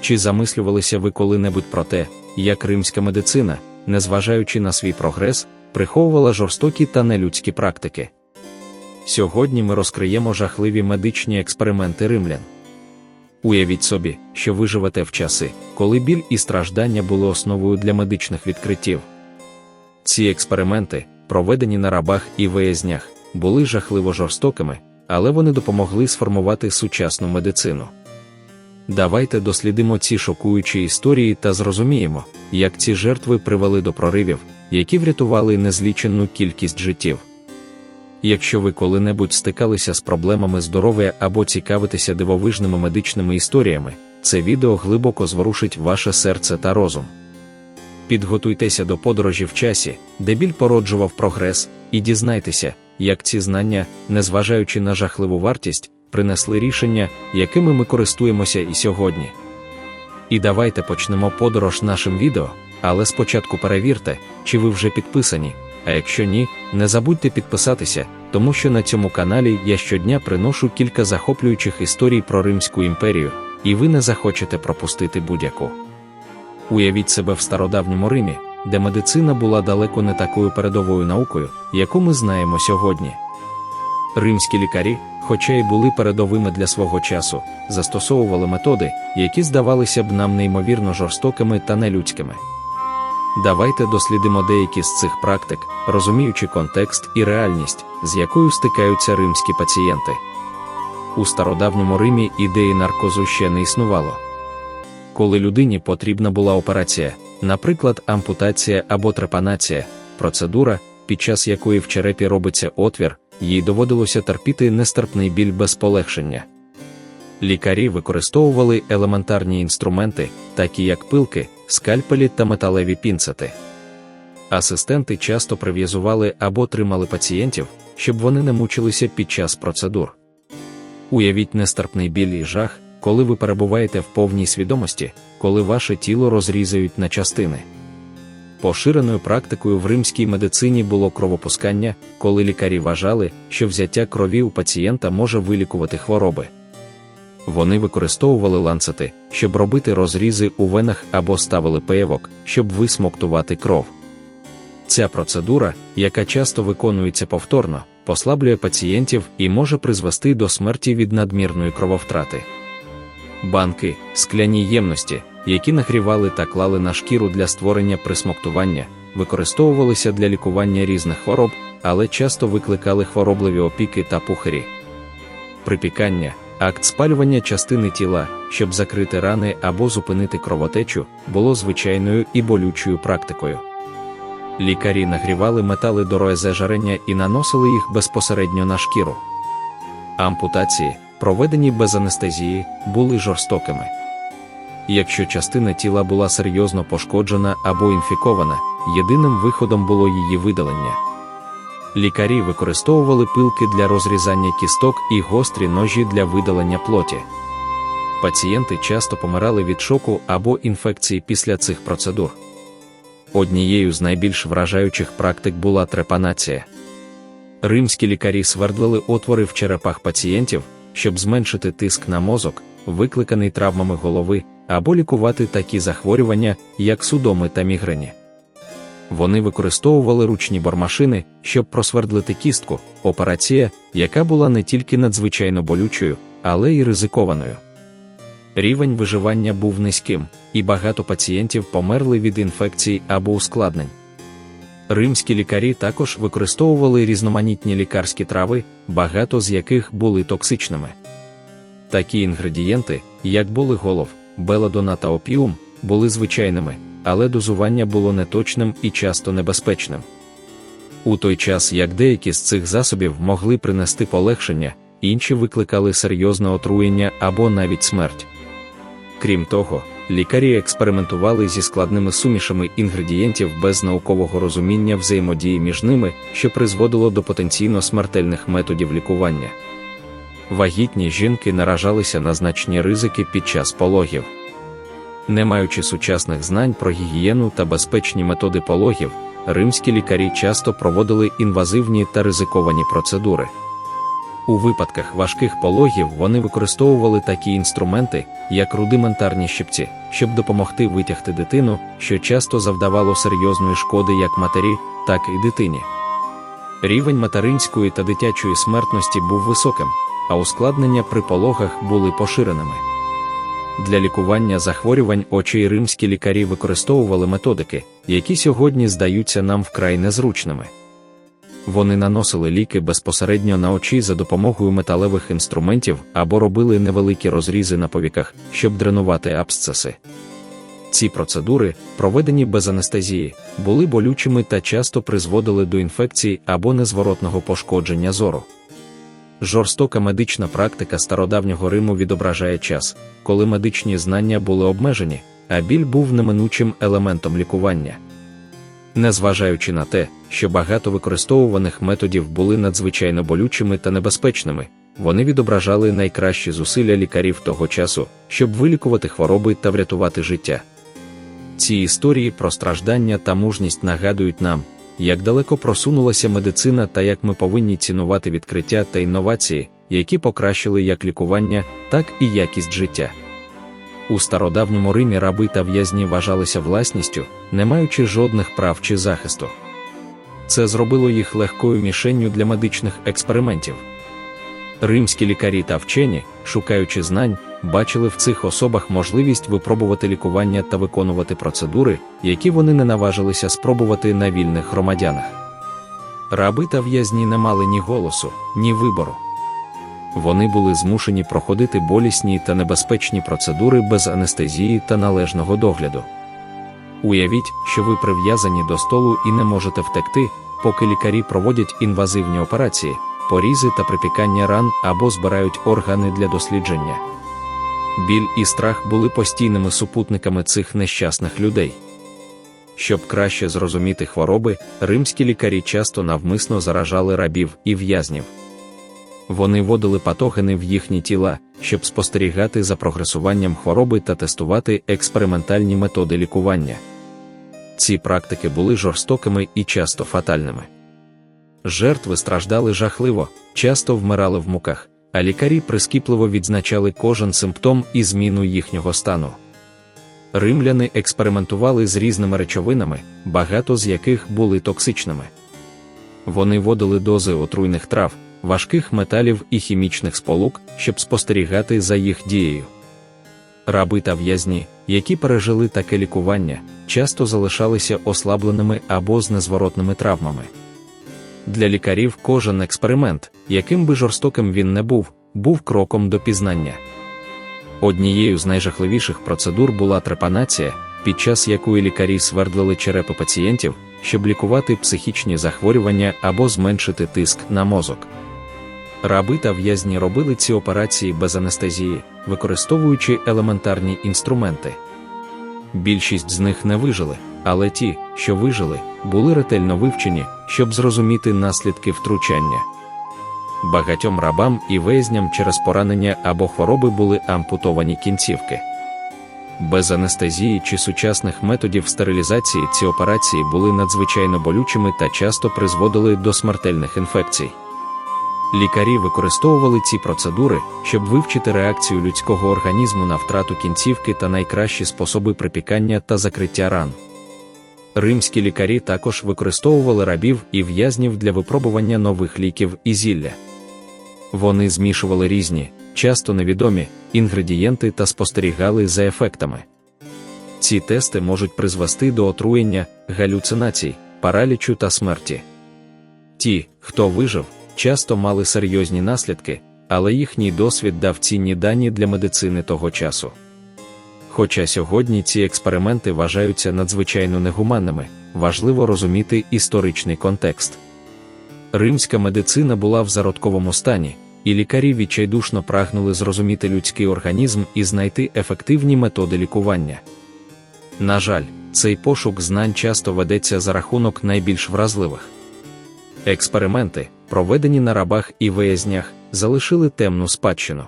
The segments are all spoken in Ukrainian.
Чи замислювалися ви коли-небудь про те, як римська медицина, незважаючи на свій прогрес, приховувала жорстокі та нелюдські практики? Сьогодні ми розкриємо жахливі медичні експерименти римлян. Уявіть собі, що ви живете в часи, коли біль і страждання були основою для медичних відкриттів. Ці експерименти, проведені на рабах і виязнях, були жахливо жорстокими, але вони допомогли сформувати сучасну медицину. Давайте дослідимо ці шокуючі історії та зрозуміємо, як ці жертви привели до проривів, які врятували незлічену кількість життів. Якщо ви коли-небудь стикалися з проблемами здоров'я або цікавитеся дивовижними медичними історіями, це відео глибоко зворушить ваше серце та розум. Підготуйтеся до подорожі в часі, де біль породжував прогрес, і дізнайтеся, як ці знання, незважаючи на жахливу вартість, принесли рішення, якими ми користуємося і сьогодні. І давайте почнемо подорож нашим відео, але спочатку перевірте, чи ви вже підписані. А якщо ні, не забудьте підписатися, тому що на цьому каналі я щодня приношу кілька захоплюючих історій про Римську імперію, і ви не захочете пропустити будь-яку. Уявіть себе в стародавньому Римі, де медицина була далеко не такою передовою наукою, яку ми знаємо сьогодні. Римські лікарі, хоча й були передовими для свого часу, застосовували методи, які здавалися б нам неймовірно жорстокими та нелюдськими. Давайте дослідимо деякі з цих практик, розуміючи контекст і реальність, з якою стикаються римські пацієнти. У стародавньому Римі ідеї наркозу ще не існувало. Коли людині потрібна була операція, наприклад, ампутація або трепанація, процедура, під час якої в черепі робиться отвір, їй доводилося терпіти нестерпний біль без полегшення. Лікарі використовували елементарні інструменти, такі як пилки, скальпелі та металеві пінцети. Асистенти часто прив'язували або тримали пацієнтів, щоб вони не мучилися під час процедур. Уявіть нестерпний біль і жах, коли ви перебуваєте в повній свідомості, коли ваше тіло розрізають на частини. Поширеною практикою в римській медицині було кровопускання, коли лікарі вважали, що взяття крові у пацієнта може вилікувати хвороби. Вони використовували ланцети, щоб робити розрізи у венах або ставили пеєвок, щоб висмоктувати кров. Ця процедура, яка часто виконується повторно, послаблює пацієнтів і може призвести до смерті від надмірної крововтрати. Банки, скляні ємності, які нагрівали та клали на шкіру для створення присмоктування, використовувалися для лікування різних хвороб, але часто викликали хворобливі опіки та пухарі. Припікання акт спалювання частини тіла, щоб закрити рани або зупинити кровотечу, було звичайною і болючою практикою. Лікарі нагрівали метали до роезе жарення і наносили їх безпосередньо на шкіру. Ампутації, проведені без анестезії, були жорстокими. Якщо частина тіла була серйозно пошкоджена або інфікована, єдиним виходом було її видалення. Лікарі використовували пилки для розрізання кісток і гострі ножі для видалення плоті. Пацієнти часто помирали від шоку або інфекції після цих процедур. Однією з найбільш вражаючих практик була трепанація. Римські лікарі свердлили отвори в черепах пацієнтів, щоб зменшити тиск на мозок, викликаний травмами голови, або лікувати такі захворювання, як судоми та мігрені. Вони використовували ручні бормашини, щоб просвердлити кістку, операція, яка була не тільки надзвичайно болючою, але й ризикованою. Рівень виживання був низьким, і багато пацієнтів померли від інфекцій або ускладнень. Римські лікарі також використовували різноманітні лікарські трави, багато з яких були токсичними. Такі інгредієнти, як були голов, беладона та опіум, були звичайними, але дозування було неточним і часто небезпечним. У той час як деякі з цих засобів могли принести полегшення, інші викликали серйозне отруєння або навіть смерть. Крім того, лікарі експериментували зі складними сумішами інгредієнтів без наукового розуміння взаємодії між ними, що призводило до потенційно смертельних методів лікування. Вагітні жінки наражалися на значні ризики під час пологів. Не маючи сучасних знань про гігієну та безпечні методи пологів, римські лікарі часто проводили інвазивні та ризиковані процедури. У випадках важких пологів вони використовували такі інструменти, як рудиментарні щипці, щоб допомогти витягти дитину, що часто завдавало серйозної шкоди як матері, так і дитині. Рівень материнської та дитячої смертності був високим, а ускладнення при пологах були поширеними. Для лікування захворювань очей римські лікарі використовували методики, які сьогодні здаються нам вкрай незручними. Вони наносили ліки безпосередньо на очі за допомогою металевих інструментів або робили невеликі розрізи на повіках, щоб дренувати абсцеси. Ці процедури, проведені без анестезії, були болючими та часто призводили до інфекцій або незворотного пошкодження зору. Жорстока медична практика стародавнього Риму відображає час, коли медичні знання були обмежені, а біль був неминучим елементом лікування. Незважаючи на те, що багато використовуваних методів були надзвичайно болючими та небезпечними, вони відображали найкращі зусилля лікарів того часу, щоб вилікувати хвороби та врятувати життя. Ці історії про страждання та мужність нагадують нам, як далеко просунулася медицина та як ми повинні цінувати відкриття та інновації, які покращили як лікування, так і якість життя. У стародавньому Римі раби та в'язні вважалися власністю, не маючи жодних прав чи захисту. Це зробило їх легкою мішенню для медичних експериментів. Римські лікарі та вчені, шукаючи знань, бачили в цих особах можливість випробувати лікування та виконувати процедури, які вони не наважилися спробувати на вільних громадянах. Раби та в'язні не мали ні голосу, ні вибору. Вони були змушені проходити болісні та небезпечні процедури без анестезії та належного догляду. Уявіть, що ви прив'язані до столу і не можете втекти, поки лікарі проводять інвазивні операції, порізи та припікання ран або збирають органи для дослідження. Біль і страх були постійними супутниками цих нещасних людей. Щоб краще зрозуміти хвороби, римські лікарі часто навмисно заражали рабів і в'язнів. Вони водили патогени в їхні тіла, щоб спостерігати за прогресуванням хвороби та тестувати експериментальні методи лікування. Ці практики були жорстокими і часто фатальними. Жертви страждали жахливо, часто вмирали в муках, а лікарі прискіпливо відзначали кожен симптом і зміну їхнього стану. Римляни експериментували з різними речовинами, багато з яких були токсичними. Вони водили дози отруйних трав, важких металів і хімічних сполук, щоб спостерігати за їх дією. Раби та в'язні, які пережили таке лікування, часто залишалися ослабленими або з незворотними травмами. Для лікарів кожен експеримент, яким би жорстоким він не був, був кроком до пізнання. Однією з найжахливіших процедур була трепанація, під час якої лікарі свердлили черепи пацієнтів, щоб лікувати психічні захворювання або зменшити тиск на мозок. Раби та в'язні робили ці операції без анестезії, використовуючи елементарні інструменти. Більшість з них не вижили, але ті, що вижили, були ретельно вивчені, щоб зрозуміти наслідки втручання. Багатьом рабам і везням через поранення або хвороби були ампутовані кінцівки. Без анестезії чи сучасних методів стерилізації ці операції були надзвичайно болючими та часто призводили до смертельних інфекцій. Лікарі використовували ці процедури, щоб вивчити реакцію людського організму на втрату кінцівки та найкращі способи припікання та закриття ран. Римські лікарі також використовували рабів і в'язнів для випробування нових ліків і зілля. Вони змішували різні, часто невідомі, інгредієнти та спостерігали за ефектами. Ці тести можуть призвести до отруєння, галюцинацій, паралічу та смерті. Ті, хто вижив, часто мали серйозні наслідки, але їхній досвід дав цінні дані для медицини того часу. Хоча сьогодні ці експерименти вважаються надзвичайно негуманними, важливо розуміти історичний контекст. Римська медицина була в зародковому стані, і лікарі відчайдушно прагнули зрозуміти людський організм і знайти ефективні методи лікування. На жаль, цей пошук знань часто ведеться за рахунок найбільш вразливих. Експерименти, проведені на рабах і виязнях, залишили темну спадщину.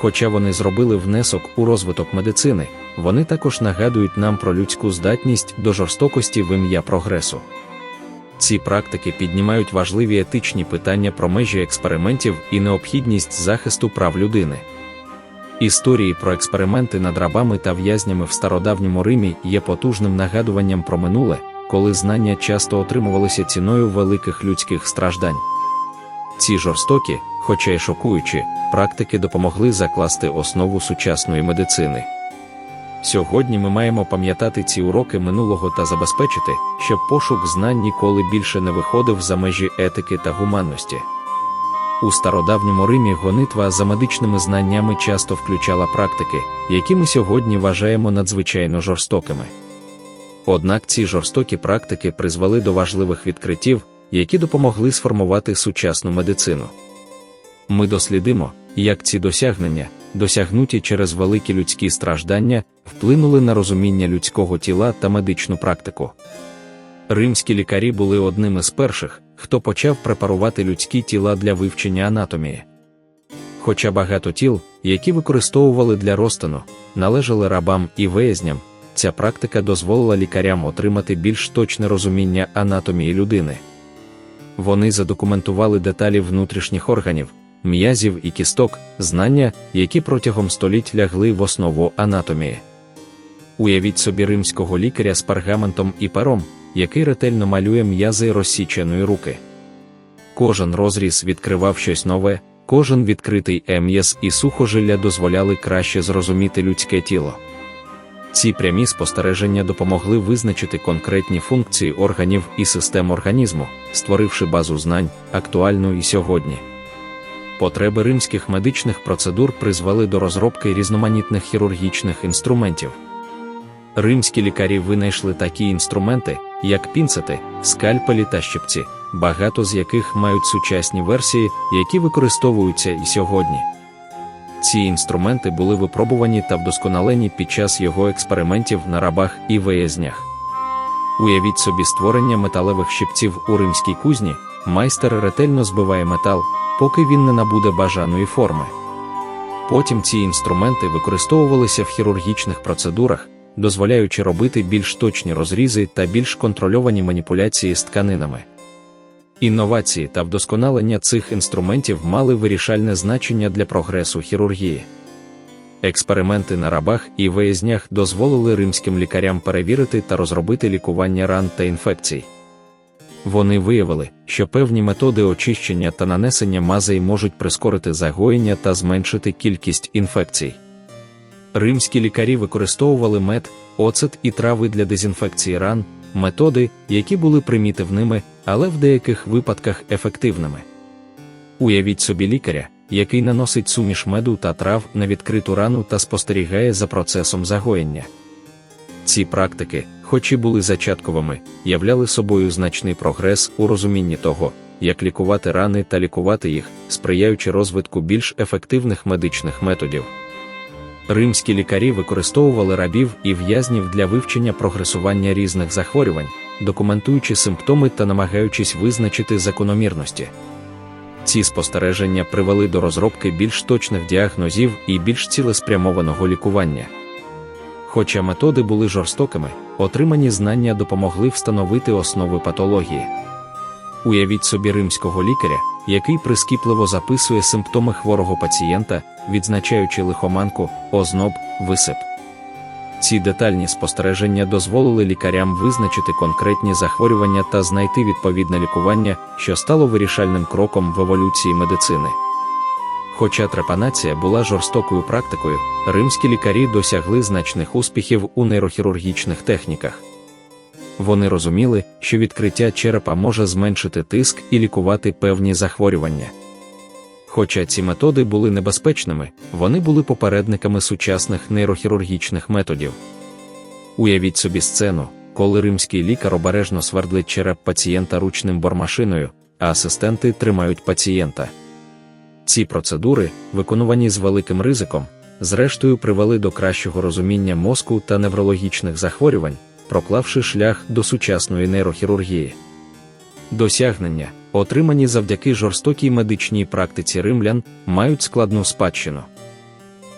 Хоча вони зробили внесок у розвиток медицини, вони також нагадують нам про людську здатність до жорстокості в ім'я прогресу. Ці практики піднімають важливі етичні питання про межі експериментів і необхідність захисту прав людини. Історії про експерименти над рабами та в'язнями в стародавньому Римі є потужним нагадуванням про минуле, коли знання часто отримувалися ціною великих людських страждань. Ці жорстокі, хоча й шокуючі, практики допомогли закласти основу сучасної медицини. Сьогодні ми маємо пам'ятати ці уроки минулого та забезпечити, щоб пошук знань ніколи більше не виходив за межі етики та гуманності. У стародавньому Римі гонитва за медичними знаннями часто включала практики, які ми сьогодні вважаємо надзвичайно жорстокими. Однак ці жорстокі практики призвели до важливих відкриттів, які допомогли сформувати сучасну медицину. Ми дослідимо, як ці досягнення, досягнуті через великі людські страждання, вплинули на розуміння людського тіла та медичну практику. Римські лікарі були одним із перших, хто почав препарувати людські тіла для вивчення анатомії. Хоча багато тіл, які використовували для розтину, належали рабам і виязням, ця практика дозволила лікарям отримати більш точне розуміння анатомії людини. Вони задокументували деталі внутрішніх органів, м'язів і кісток, знання, які протягом століть лягли в основу анатомії. Уявіть собі римського лікаря з пергаментом і пером, який ретельно малює м'язи розсіченої руки. Кожен розріз відкривав щось нове, кожен відкритий ем'яз і сухожилля дозволяли краще зрозуміти людське тіло. Ці прямі спостереження допомогли визначити конкретні функції органів і систем організму, створивши базу знань, актуальну і сьогодні. Потреби римських медичних процедур призвели до розробки різноманітних хірургічних інструментів. Римські лікарі винайшли такі інструменти, як пінцети, скальпелі та щипці, багато з яких мають сучасні версії, які використовуються і сьогодні. Ці інструменти були випробувані та вдосконалені під час його експериментів на рабах і виязнях. Уявіть собі створення металевих щипців у римській кузні, майстер ретельно збиває метал, поки він не набуде бажаної форми. Потім ці інструменти використовувалися в хірургічних процедурах, дозволяючи робити більш точні розрізи та більш контрольовані маніпуляції з тканинами. Інновації та вдосконалення цих інструментів мали вирішальне значення для прогресу хірургії. Експерименти на рабах і виязнях дозволили римським лікарям перевірити та розробити лікування ран та інфекцій. Вони виявили, що певні методи очищення та нанесення мазей можуть прискорити загоєння та зменшити кількість інфекцій. Римські лікарі використовували мед, оцет і трави для дезінфекції ран, методи, які були примітивними, але в деяких випадках ефективними. Уявіть собі лікаря, який наносить суміш меду та трав на відкриту рану та спостерігає за процесом загоєння. Ці практики, хоч і були зачатковими, являли собою значний прогрес у розумінні того, як лікувати рани та лікувати їх, сприяючи розвитку більш ефективних медичних методів. Римські лікарі використовували рабів і в'язнів для вивчення прогресування різних захворювань, документуючи симптоми та намагаючись визначити закономірності. Ці спостереження привели до розробки більш точних діагнозів і більш цілеспрямованого лікування. Хоча методи були жорстокими, отримані знання допомогли встановити основи патології. Уявіть собі римського лікаря, який прискіпливо записує симптоми хворого пацієнта, відзначаючи лихоманку, озноб, висип. Ці детальні спостереження дозволили лікарям визначити конкретні захворювання та знайти відповідне лікування, що стало вирішальним кроком в еволюції медицини. Хоча трепанація була жорстокою практикою, римські лікарі досягли значних успіхів у нейрохірургічних техніках. Вони розуміли, що відкриття черепа може зменшити тиск і лікувати певні захворювання. Хоча ці методи були небезпечними, вони були попередниками сучасних нейрохірургічних методів. Уявіть собі сцену, коли римський лікар обережно свердлить череп пацієнта ручним бормашиною, а асистенти тримають пацієнта. Ці процедури, виконувані з великим ризиком, зрештою привели до кращого розуміння мозку та неврологічних захворювань, проклавши шлях до сучасної нейрохірургії. Досягнення, отримані завдяки жорстокій медичній практиці римлян, мають складну спадщину.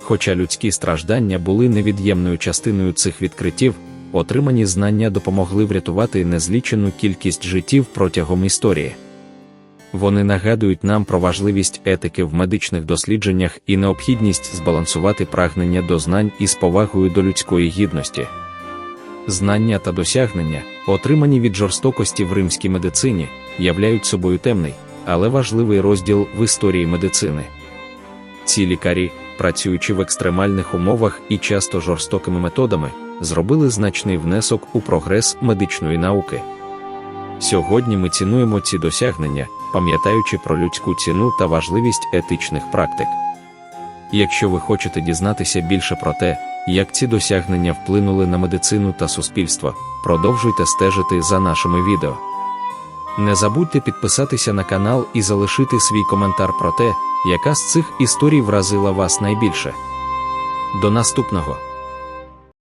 Хоча людські страждання були невід'ємною частиною цих відкриттів, отримані знання допомогли врятувати незлічену кількість життів протягом історії. Вони нагадують нам про важливість етики в медичних дослідженнях і необхідність збалансувати прагнення до знань із повагою до людської гідності. Знання та досягнення, отримані від жорстокості в римській медицині, являють собою темний, але важливий розділ в історії медицини. Ці лікарі, працюючи в екстремальних умовах і часто жорстокими методами, зробили значний внесок у прогрес медичної науки. Сьогодні ми цінуємо ці досягнення, пам'ятаючи про людську ціну та важливість етичних практик. Якщо ви хочете дізнатися більше про те, як ці досягнення вплинули на медицину та суспільство, продовжуйте стежити за нашими відео. Не забудьте підписатися на канал і залишити свій коментар про те, яка з цих історій вразила вас найбільше. До наступного!